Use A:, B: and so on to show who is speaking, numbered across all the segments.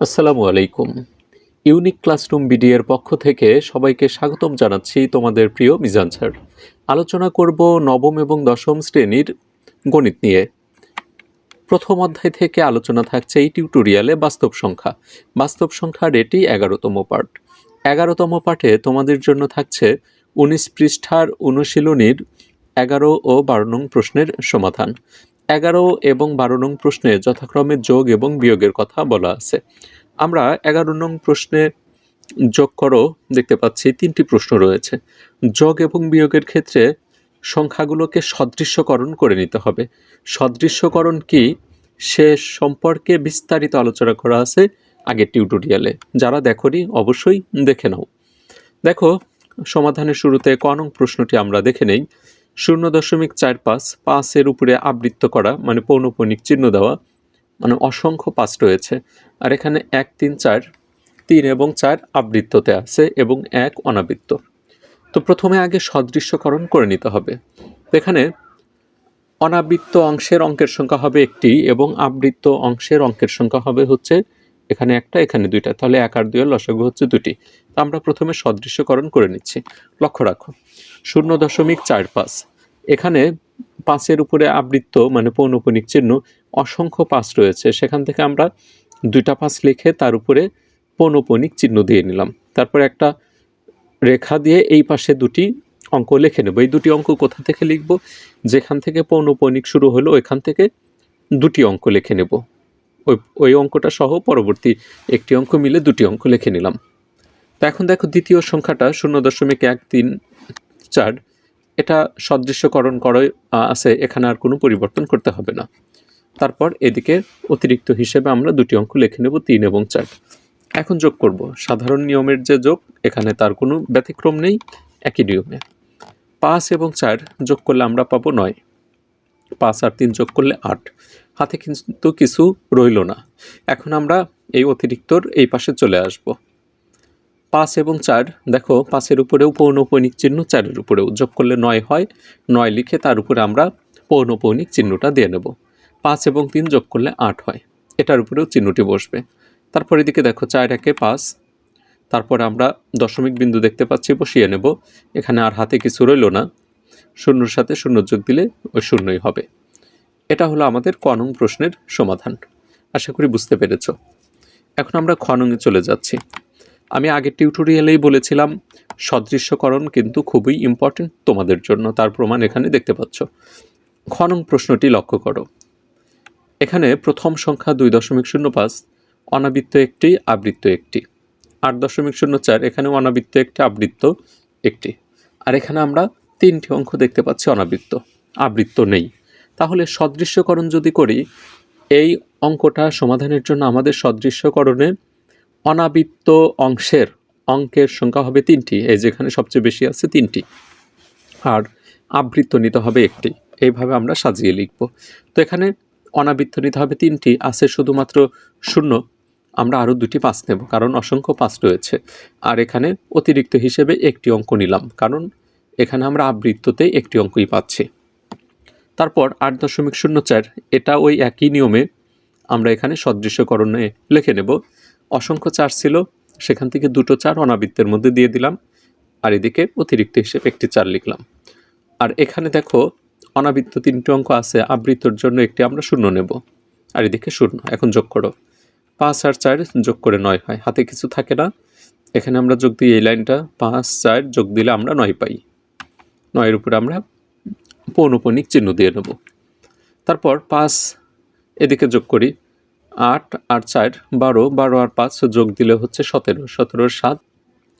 A: আসসালামু আলাইকুম। Unique classroom বিডিএর পক্ষ থেকে সবাইকে স্বাগতম জানাচ্ছি তোমাদের প্রিয় মিজান স্যার। আলোচনা করব নবম এবং দশম শ্রেণির গণিত নিয়ে। প্রথম অধ্যায় থেকে আলোচনা থাকছে এই টিউটোরিয়ালে বাস্তব সংখ্যা। বাস্তব সংখ্যার এটি এগারোতম পার্ট এগারোতম পাঠে তোমাদের জন্য থাকছে উনিশ পৃষ্ঠার অনুশীলনীর এগারো ও বারো নং প্রশ্নের সমাধান। এগারো এবং বারো নং প্রশ্নে যথাক্রমে যোগ এবং বিয়োগের কথা বলা আছে। আমরা এগারো নং প্রশ্নে যোগ করো, দেখতে পাচ্ছি তিনটি প্রশ্ন রয়েছে। যোগ এবং বিয়োগের ক্ষেত্রে সংখ্যাগুলোকে সদৃশ্যকরণ করে নিতে হবে। সদৃশ্যকরণ কি? সে সম্পর্কে বিস্তারিত আলোচনা করা আছে আগের টিউটোরিয়ালে যারা দেখনি, অবশ্যই দেখে নাও। দেখো, সমাধানের শুরুতে ক নং প্রশ্নটি আমরা দেখে নেই। শূন্য দশমিক চার পাঁচ পাঁচের উপরে আবৃত্ত করা মানে পৌনপণিক চিহ্ন দেওয়া মানে অসংখ্য পাঁচ রয়েছে। আর এখানে এক, তিন, চার, তিন এবং চার আবৃত্ততে আছে এবং এক অনাবৃত্ত। তো প্রথমে আগে সদৃশ্যকরণ করে নিতে হবে। এখানে অনাবৃত্ত অংশের অঙ্কের সংখ্যা হবে একটি এবং আবৃত্ত অংশের অঙ্কের সংখ্যা হবে হচ্ছে এখানে একটা, এখানে দুইটা। তাহলে এক আর দুইয়ের লসাগু হচ্ছে দুটি তো আমরা প্রথমে সদৃশ্যকরণ করে নিচ্ছি। লক্ষ্য রাখো। শূন্য দশমিক চার পাঁচ। এখানে পাঁচের উপরে আবৃত্ত মানে পৌনপণিক চিহ্ন, অসংখ্য পাঁচ রয়েছে। সেখান থেকে আমরা দুইটা পাঁচ লিখে তার উপরে পৌনপণিক চিহ্ন দিয়ে নিলাম। তারপর একটা রেখা দিয়ে এই পাশে দুটি অঙ্ক লিখে নেব। এই দুটি অঙ্ক কোথা থেকে লিখব? যেখান থেকে পৌনপণিক শুরু হলো এখান থেকে দুটি অঙ্ক লিখে নেব। ওই ওই অঙ্কটা সহ পরবর্তী একটি অঙ্ক মিলে দুটি অঙ্ক লিখে নিলাম। তো এখন দেখো দ্বিতীয় সংখ্যাটা শূন্য দশমিক এক তিন চার। এটা সদৃশ্যকরণ করে আছে, এখানে আর কোনো পরিবর্তন করতে হবে না। তারপর এদিকে অতিরিক্ত হিসেবে আমরা দুটি অঙ্ক লিখে নেব তিন এবং চার। এখন যোগ করব। সাধারণ নিয়মের যে যোগ, এখানে তার কোনো ব্যতিক্রম নেই, একই নিয়মে। পাঁচ এবং চার যোগ করলে আমরা পাবো নয়। পাঁচ আর তিন যোগ করলে আট। হাতে কিন্তু কিছু রইল না। এখন আমরা এই অতিরিক্তর এই পাশে চলে আসব। পাঁচ এবং চার, দেখো, পাঁচের উপরেও পৌনপৌনিক চিহ্ন, চারের উপরেও। যোগ করলে নয় হয়, নয় লিখে তার উপরে আমরা পৌনপৌনিক চিহ্নটা দিয়ে নেব। পাঁচ এবং তিন যোগ করলে আট হয়, এটার উপরেও চিহ্নটি বসবে। তারপর এদিকে দেখো, চার, একে পাঁচ। তারপর আমরা দশমিক বিন্দু দেখতে পাচ্ছি, বসিয়ে নেব। এখানে আর হাতে কিছু রইল না। শূন্যর সাথে শূন্য যোগ দিলে ওই শূন্যই হবে। এটা হলো আমাদের কনং প্রশ্নের সমাধান। আশা করি বুঝতে পেরেছ। এখন আমরা খনঙে চলে যাচ্ছি। আমি আগের টিউটোরিয়ালেই বলেছিলাম, সদৃশ্যকরণ কিন্তু খুবই ইম্পর্টেন্ট তোমাদের জন্য। তার প্রমাণ এখানে দেখতে পাচ্ছ। খনং প্রশ্নটি লক্ষ্য করো। এখানে প্রথম সংখ্যা দুই দশমিক শূন্য পাঁচ, অনাবৃত্ত একটি, আবৃত্ত একটি। আট দশমিক শূন্য চার এখানে অনাবৃত্ত একটি, আবৃত্ত একটি। আর এখানে আমরা তিনটি অঙ্ক দেখতে পাচ্ছি অনাবৃত্ত। আবৃত্ত নেই। তাহলে সদৃশ্যকরণ যদি করি, এই অঙ্কটা সমাধানের জন্য আমাদের সদৃশ্যকরণে অনাবৃত্ত অংশের অঙ্কের সংখ্যা হবে তিনটি, এই যেখানে সবচেয়ে বেশি আছে তিনটি। আর আবৃত্ত নিতে হবে একটি, এইভাবে আমরা সাজিয়ে লিখব। তো এখানে অনাবৃত্ত নিতে হবে তিনটি, আছে শুধুমাত্র শূন্য, আমরা আরও দুটি পাঁচ নেব, কারণ অসংখ্য পাঁচ রয়েছে। আর এখানে অতিরিক্ত হিসেবে একটি অঙ্ক নিলাম, কারণ এখানে আমরা আবৃত্ততে একটি অঙ্কই পাচ্ছি। তারপর আট দশমিক শূন্য চার, এটা ওই একই নিয়মে আমরা এখানে সদৃশ্যকরণে লিখে নেব। অসংখ্য চার ছিল, সেখান থেকে দুটো চার অনাবৃত্তের মধ্যে দিয়ে দিলাম, আর এদিকে অতিরিক্ত হিসেবে একটি চার লিখলাম। আর এখানে দেখো, অনাবৃত্ত তিনটি অঙ্ক আছে, আবৃত্তর জন্য একটি আমরা শূন্য নেব। আর এদিকে শূন্য, এখন যোগ করো। পাঁচ আর চার যোগ করে নয় হয়, হাতে কিছু থাকে না। এখানে আমরা যোগ দিই এই লাইনটা, পাঁচ চার যোগ দিলে আমরা নয় পাই। নয়ের উপরে আমরা পৌনপণিক চিহ্ন দিয়ে নেব। তারপর পাঁচ এদিকে যোগ করি। আট আর চার, বারো বারো আর পাঁচ যোগ দিলে হচ্ছে সতেরো। সতেরোর সাত।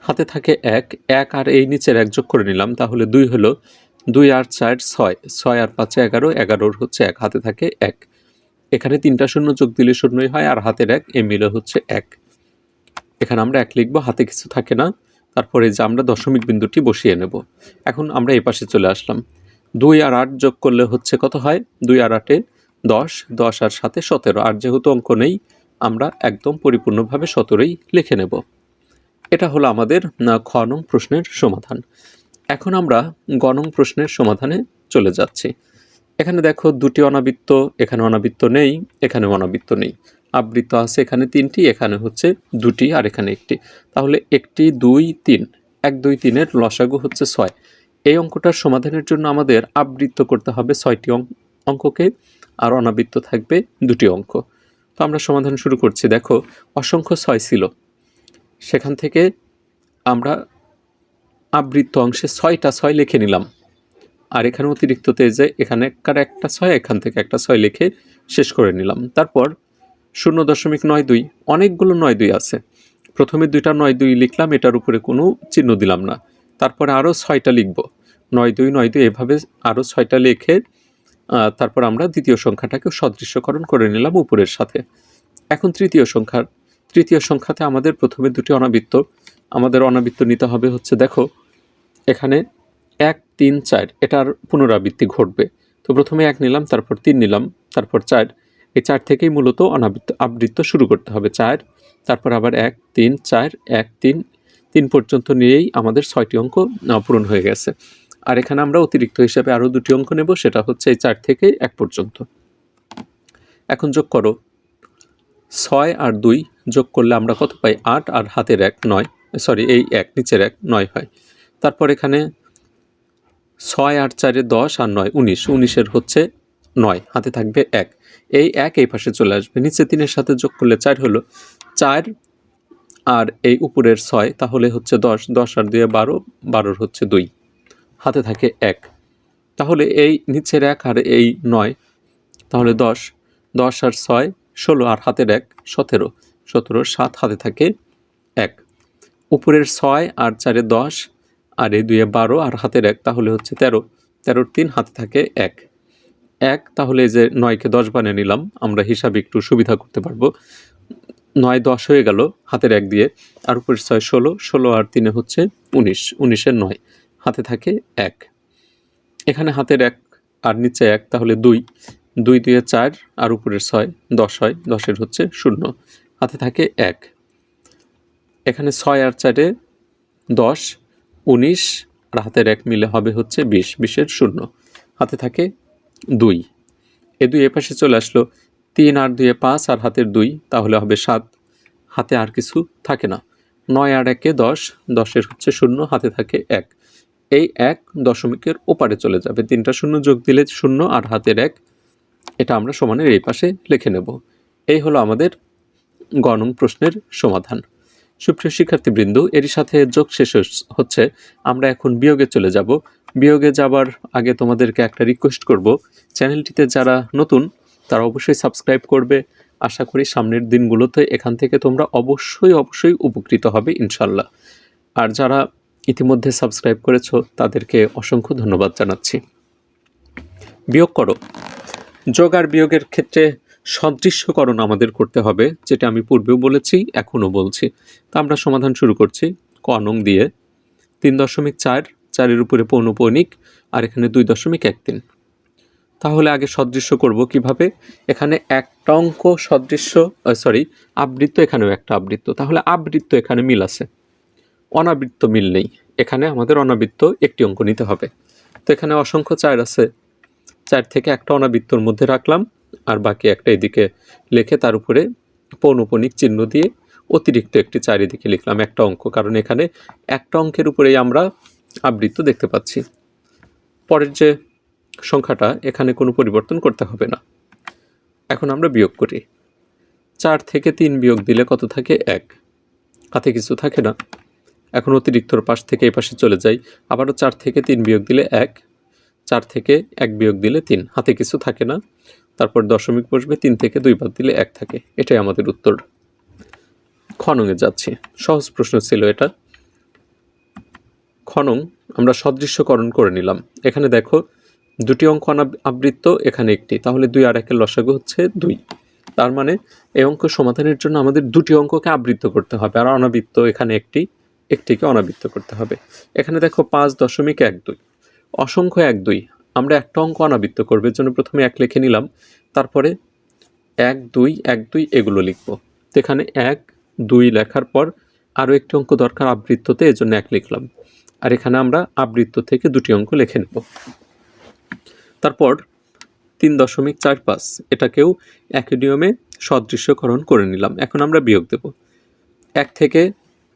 A: হাতে থাকে এক। এক আর এই নিচের এক যোগ করে নিলাম, তাহলে দুই হলো দুই আর চার, ছয়। ছয় আর পাঁচে এগারো, এগারোর হচ্ছে এক, হাতে থাকে এক। এখানে তিনটা শূন্য যোগ দিলে শূন্যই হয়, আর হাতের এক এ মিলে হচ্ছে এক। এখানে আমরা এক লিখব, হাতে কিছু থাকে না। তারপরে যে আমরা দশমিক বিন্দুটি বসিয়ে নেব। এখন আমরা এই পাশে চলে আসলাম। দুই আর আট যোগ করলে হচ্ছে কত হয়? দুই আর আটে দশ দশ আর সাথে সতেরো। আর যেহেতু অঙ্ক নেই, আমরা একদম পরিপূর্ণভাবে সতেরোই লিখে নেব। এটা হলো আমাদের খ নং প্রশ্নের সমাধান। এখন আমরা গণং প্রশ্নের সমাধানে চলে যাচ্ছি। এখানে দেখো দুটি অনাবৃত্ত, এখানে অনাবৃত্ত নেই এখানে অনাবৃত্ত নেই। আবৃত্ত আছে এখানে তিনটি, এখানে হচ্ছে দুটি আর এখানে একটি। তাহলে একটি, দুই, তিন। এক, দুই, তিনের লসাগু হচ্ছে ছয়। এই অঙ্কটার সমাধানের জন্য আমাদের আবৃত্ত করতে হবে ছয়টি অঙ্ক- অঙ্ককে, আর অনাবৃত্ত থাকবে দুটি অঙ্ক। তো আমরা সমাধান শুরু করছি। দেখো, অসংখ্য ছয় ছিল। সেখান থেকে আমরা আবৃত্ত অংশে ছয়টা ছয় লিখে নিলাম। আর এখানে অতিরিক্ততে যে এখানে কার একটা ছয়, এখান থেকে একটা ছয় লিখে শেষ করে নিলাম। তারপর শূন্য দশমিক নয় দুই। অনেকগুলো নয় দুই আছে। প্রথমে দুইটা নয় দুই লিখলাম, এটার উপরে কোনো চিহ্ন দিলাম না। তারপরে আরও ছয়টা লিখব। নয় দুই নয় দুই, এভাবে আরও ছয়টা লিখে তারপর আমরা দ্বিতীয় সংখ্যাটাকে সদৃশ্যকরণ করে নিলাম উপরের সাথে। এখন তৃতীয় সংখ্যার তৃতীয় সংখ্যাতে আমাদের প্রথমে দুটি অনাবৃত্ত। আমাদের অনাবৃত্ত নিতে হবে হচ্ছে, দেখো, এখানে এক, তিন, চার, এটার পুনরাবৃত্তি ঘটবে। তো প্রথমে এক নিলাম, তারপর তিন নিলাম, তারপর চার। এই চার থেকেই মূলত অনাবৃত্ত আবৃত্ত শুরু করতে হবে। চার, তারপর আবার এক, তিন, চার, এক, তিন তিন পর্যন্ত নিয়েই আমাদের ছয়টি অঙ্ক পূরণ হয়ে গেছে। আর এখানে আমরা অতিরিক্ত হিসাবে আরও দুটি অঙ্ক নেব, সেটা হচ্ছে এই চার থেকে এক পর্যন্ত। এখন যোগ করো। ছয় আর দুই যোগ করলে আমরা কত পাই? আট আর হাতের এক নয়, সরি, এই এক, নিচের এক নয় হয়। তারপর এখানে ছয় আর চারে দশ আর নয়, উনিশ, উনিশের হচ্ছে নয়, হাতে থাকবে এক। এই এক এই পাশে চলে আসবে। নিচে তিনের সাথে যোগ করলে চার হলো চার আর এই উপরের ছয়, তাহলে হচ্ছে দশ। দশ আর দুয়ে বারো, বারোর হচ্ছে দুই। হাতে থাকে এক। তাহলে এই নিচের এক আর এই নয়, তাহলে দশ। দশ আর ছয়, ষোলো আর হাতের এক, সতেরো। সতেরো সাত হাতে থাকে এক। উপরের ছয় আর চারে দশ, আর এই দুয়ে বারো আর হাতের এক, তাহলে হচ্ছে তেরো। তেরোর তিন হাতে থাকে এক। এক, তাহলে যে নয়কে দশ বানিয়ে নিলাম, আমরা হিসাবে একটু সুবিধা করতে পারব। নয় দশ হয়ে গেল হাতের এক দিয়ে, আর উপরের ছয় ষোলো ষোলো আর তিনে হচ্ছে উনিশ, উনিশের নয়, হাতে থাকে এক। এখানে হাতের এক আর নিচে এক, তাহলে দুই। দুই দুয়ে চার, আর উপরের ছয়, দশ হয়, দশের হচ্ছে শূন্য, হাতে থাকে এক। এখানে ছয় আর চারে দশ, উনিশ, আর হাতের এক মিলে হবে হচ্ছে বিশ, বিশের শূন্য, হাতে থাকে দুই। এ দুই এপাশে চলে আসলো তিন আর দুয়ে পাঁচ আর হাতের দুই, তাহলে হবে সাত। হাতে আর কিছু থাকে না। নয় আর একে দশ, দশের হচ্ছে শূন্য, হাতে থাকে এক। এই এক দশমিকের ওপারে চলে যাবে। তিনটা শূন্য যোগ দিলে শূন্য আর হাতের এক। এটা আমরা সমানের এই পাশে লিখে নেব। এই হলো আমাদের গণং প্রশ্নের সমাধান। সুপ্রিয় শিক্ষার্থীবৃন্দ, এরই সাথে যোগ শেষ হচ্ছে। আমরা এখন বিয়োগে চলে যাব। বিয়োগে যাবার আগে তোমাদেরকে একটা রিকোয়েস্ট করব। চ্যানেলটিতে যারা নতুন, তারা অবশ্যই সাবস্ক্রাইব করবে। আশা করি সামনের দিনগুলোতে এখান থেকে তোমরা অবশ্যই অবশ্যই উপকৃত হবে ইনশাল্লাহ আর যারা ইতিমধ্যে সাবস্ক্রাইব করেছ, তাদেরকে অসংখ্য ধন্যবাদ জানাচ্ছি। বিয়োগ করো। যোগ আর বিয়োগের ক্ষেত্রে সদৃশ্যকরণ আমাদের করতে হবে, যেটা আমি পূর্বেও বলেছি, এখনও বলছি। তো আমরা সমাধান শুরু করছি, ক নং দিয়ে। তিন দশমিক চার, চারের উপরে পৌনপৌনিক, আর এখানে দুই দশমিক এক তিন। তাহলে আগে সদৃশ্য করব কীভাবে? এখানে একটা অঙ্ক সদৃশ্য সরি আবৃত্ত, এখানেও একটা আবৃত্ত। তাহলে আবৃত্ত এখানে মিল আছে। অনাবৃত্ত মিল নেই। এখানে আমাদের অনাবৃত্ত একটি অঙ্ক নিতে হবে। তো এখানে অসংখ্য চার আছে। চার থেকে একটা অনাবৃত্তর মধ্যে রাখলাম। আর বাকি একটা এদিকে লিখে তার উপরে পৌনপনিক চিহ্ন দিয়ে অতিরিক্ত একটি চারিদিকে লিখলাম একটা অঙ্ক, কারণ এখানে একটা অঙ্কের উপরেই আমরা আবৃত্ত দেখতে পাচ্ছি। পরের যে সংখ্যাটা, এখানে কোনো পরিবর্তন করতে হবে না। এখন আমরা বিয়োগ করি। চার থেকে তিন বিয়োগ দিলে কত থাকে? এক। হাতে কিছু থাকে না। এখন অতিরিক্তর পাশ থেকে এই পাশে চলে যাই। আবারও চার থেকে তিন বিয়োগ দিলে এক। চার থেকে এক বিয়োগ দিলে তিন। হাতে কিছু থাকে না। তারপর দশমিক বসবে তিন থেকে দুই বাদ দিলে এক থাকে। এটাই আমাদের উত্তর। খনঙে যাচ্ছি। সহজ প্রশ্ন ছিল এটা। খনং আমরা সদৃশ্যকরণ করে নিলাম। এখানে দেখো, দুটি অঙ্ক আবৃত্ত, এখানে একটি। তাহলে দুই আর একের লসাগু হচ্ছে দুই। তার মানে এই অঙ্ক সমাধানের জন্য আমাদের দুটি অঙ্ককে আবৃত্ত করতে হবে। আর অনাবৃত্ত, এখানে একটি, একটিকে অনাবৃত্ত করতে হবে। এখানে দেখো পাঁচ দশমিক এক দুই। অসংখ্য এক দুই। আমরা একটা অঙ্ক অনাবৃত্ত করবে জন্য প্রথমে এক লিখে নিলাম, তারপরে এক, দুই এক, দুই, এগুলো লিখব। তো এখানে এক, দুই লেখার পর আরও একটি অঙ্ক দরকার আবৃত্ততে এজন্য এক লিখলাম। আর এখানে আমরা আবৃত্ত থেকে দুটি অঙ্ক লিখে নেব। তারপর তিন দশমিক চার পাঁচ, এটাকেও নিয়মে সদৃশ্যকরণ করে নিলাম। এখন আমরা বিয়োগ দেব। এক থেকে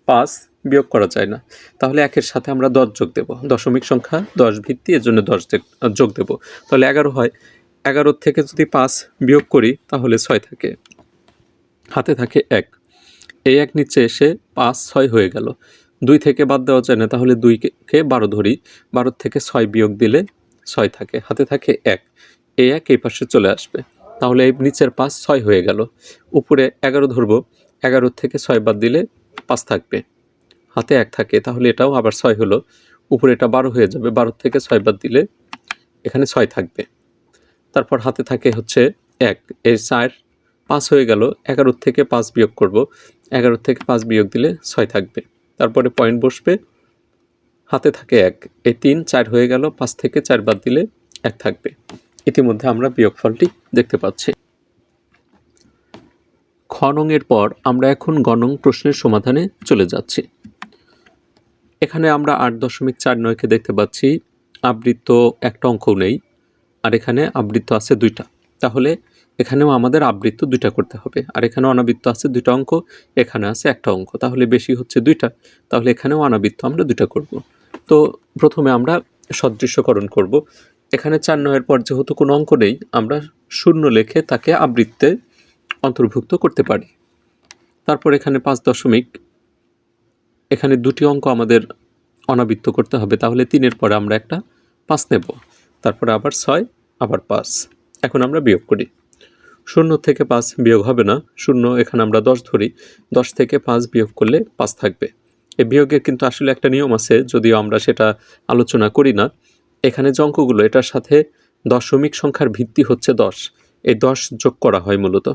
A: পাঁচ বিয়োগ করা যায় না। তাহলে একের সাথে আমরা দশ যোগ দেব। দশমিক সংখ্যা দশ ভিত্তি এর জন্য দশ যোগ দেব। তাহলে এগারো হয়। এগারোর থেকে যদি পাঁচ বিয়োগ করি, তাহলে ছয় থাকে। হাতে থাকে এক। এই এক নিচে এসে পাঁচ, ছয় হয়ে গেল। দুই থেকে বাদ দেওয়া যায় না, তাহলে দুইকে বারো ধরি। বারোর থেকে ছয় বিয়োগ দিলে ছয় থাকে। হাতে থাকে এক। এই এক এই পাশে চলে আসবে। তাহলে এই নিচের পাঁচ, ছয় হয়ে গেল। উপরে এগারো ধরবো। এগারোর থেকে ছয় বাদ দিলে পাঁচ থাকবে। হাতে এক থাকে, তাহলে এটাও আবার ছয় হলো। উপরে এটা বারো হয়ে যাবে, বারো থেকে ছয় বাদ দিলে এখানে ছয় থাকবে। তারপর হাতে থাকে হচ্ছে এক, এই চার পাঁচ হয়ে গেল এগারোর থেকে পাঁচ বিয়োগ করব। এগারোর থেকে পাঁচ বিয়োগ দিলে ছয় থাকবে। তারপরে পয়েন্ট বসবে, হাতে থাকে এক, এই তিন চার হয়ে গেল, পাঁচ থেকে চার বাদ দিলে এক থাকবে। ইতিমধ্যে আমরা বিয়োগফলটি দেখতে পাচ্ছি। খনংয়ের পর আমরা এখন গণং প্রশ্নের সমাধানে চলে যাচ্ছি। এখানে আমরা আট দশমিক চার নয়কে দেখতে পাচ্ছি। আবৃত্ত একটা অঙ্কও নেই, আর এখানে আবৃত্ত আছে দুইটা। তাহলে এখানেও আমাদের আবৃত্ত দুইটা করতে হবে, আর এখানেও অনাবৃত্ত আছে দুইটা অঙ্ক, এখানে আছে একটা অঙ্ক। তাহলে বেশি হচ্ছে দুইটা, তাহলে এখানেও অনাবৃত্ত আমরা দুইটা করব। তো প্রথমে আমরা সদৃশ্যকরণ করব। এখানে চার নয়ের পর যেহেতু কোনো অঙ্ক নেই, আমরা শূন্য লেখে তাকে আবৃত্তে অন্তর্ভুক্ত করতে পারি। তারপর এখানে পাঁচ দশমিক এখানে দুটি অঙ্ক আমাদের অনাবৃত্ত করতে হবে, তাহলে তিনের পরে আমরা একটা পাঁচ নেব। তারপরে আবার ছয়, আবার পাঁচ। এখন আমরা বিয়োগ করি। শূন্য থেকে পাঁচ বিয়োগ হবে না। শূন্য এখানে আমরা দশ ধরি। দশ থেকে পাঁচ বিয়োগ করলে পাঁচ থাকবে। এই বিয়োগের কিন্তু আসলে একটা নিয়ম আছে, যদিও আমরা সেটা আলোচনা করি না। এখানে যে অঙ্কগুলো, এটার সাথে দশমিক সংখ্যার ভিত্তি হচ্ছে দশ। এই দশ যোগ করা হয় মূলত।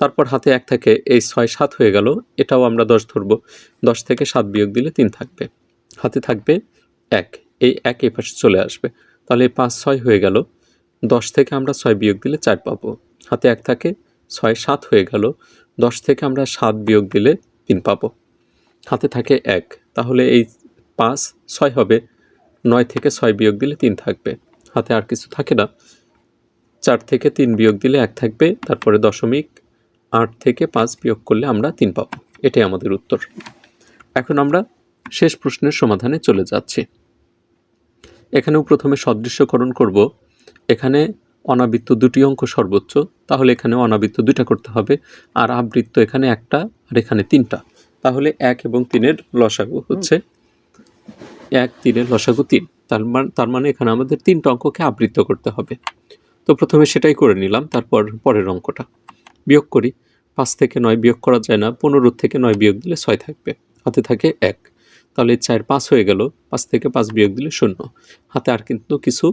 A: তারপর হাতে এক থাকে, এই ছয় সাত হয়ে গেল, এটাও আমরা দশ ধরবো। দশ থেকে সাত বিয়োগ দিলে তিন থাকবে। হাতে থাকবে এক, এই এক এই পাশে চলে আসবে। তাহলে পাঁচ ছয় হয়ে গেল, দশ থেকে আমরা ছয় বিয়োগ দিলে চার পাবো। হাতে এক থাকে, ছয় সাত হয়ে গেল, দশ থেকে আমরা সাত বিয়োগ দিলে তিন পাবো। হাতে থাকে এক, তাহলে এই পাঁচ ছয় হবে, নয় থেকে ছয় বিয়োগ দিলে তিন থাকবে। হাতে আর কিছু থাকে না, চার থেকে তিন বিয়োগ দিলে এক থাকবে, তারপরে দশমিক আট থেকে পাঁচ বিয়োগ করলে আমরা তিন পাবো। এটাই আমাদের উত্তর। এখন আমরা শেষ প্রশ্নের সমাধানে চলে যাচ্ছি। এখানেও প্রথমে সদৃশ্যকরণ করব। এখানে অনাবৃত্ত দুটি অঙ্ক সর্বোচ্চ, তাহলে এখানে অনাবৃত্ত দুইটা করতে হবে, আর আবৃত্ত এখানে একটা, আর এখানে তিনটা। তাহলে এক এবং তিনের লসাগু হচ্ছে এক, তিনের লসাগু তিন। তার মানে তার মানে এখানে আমাদের তিনটা অঙ্ককে আবৃত্ত করতে হবে। তো প্রথমে সেটাই করে নিলাম, তারপর পরের অঙ্কটা। বিয়োগ করি, পাঁচ থেকে নয় বিয়োগ করা যায় না, পনেরো থেকে নয় বিয়োগ দিলে ছয় থাকবে, হাতে থাকে এক। তাহলে চার পাঁচ হয়ে গেল, পাঁচ থেকে পাঁচ বিয়োগ দিলে শূন্য। হাতে আর কিন্তু কিছু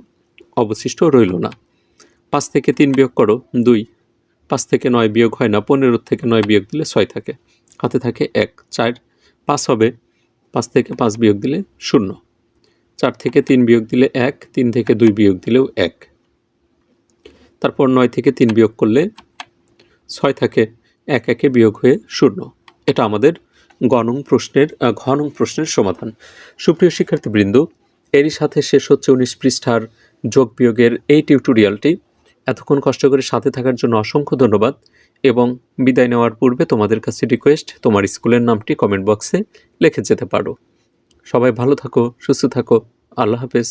A: অবশিষ্ট রইল না। পাঁচ থেকে তিন বিয়োগ করো, দুই। পাঁচ থেকে নয় বিয়োগ হয় না, পনেরো থেকে নয় বিয়োগ দিলে ছয় থাকে, হাতে থাকে এক। চার পাঁচ হবে, পাঁচ থেকে পাঁচ বিয়োগ দিলে শূন্য। চার থেকে তিন বিয়োগ দিলে এক, তিন থেকে দুই বিয়োগ দিলেও এক। তারপর নয় থেকে তিন বিয়োগ করলে ছয় থাকে এক একে বিয়োগ হয়ে শূন্য। এটা আমাদের গণং প্রশ্নের ঘনং প্রশ্নের সমাধান। সুপ্রিয় শিক্ষার্থীবৃন্দ, এরই সাথে শেষ হচ্ছে উনিশ পৃষ্ঠার যোগ বিয়োগের এই টিউটোরিয়ালটি। এতক্ষণ কষ্ট করে সাথে থাকার জন্য অসংখ্য ধন্যবাদ এবং বিদায় নেওয়ার পূর্বে তোমাদের কাছে রিকোয়েস্ট, তোমার স্কুলের নামটি কমেন্ট বক্সে লিখে যেতে পারো। সবাই ভালো থাকো, সুস্থ থাকো, আল্লাহ হাফেজ।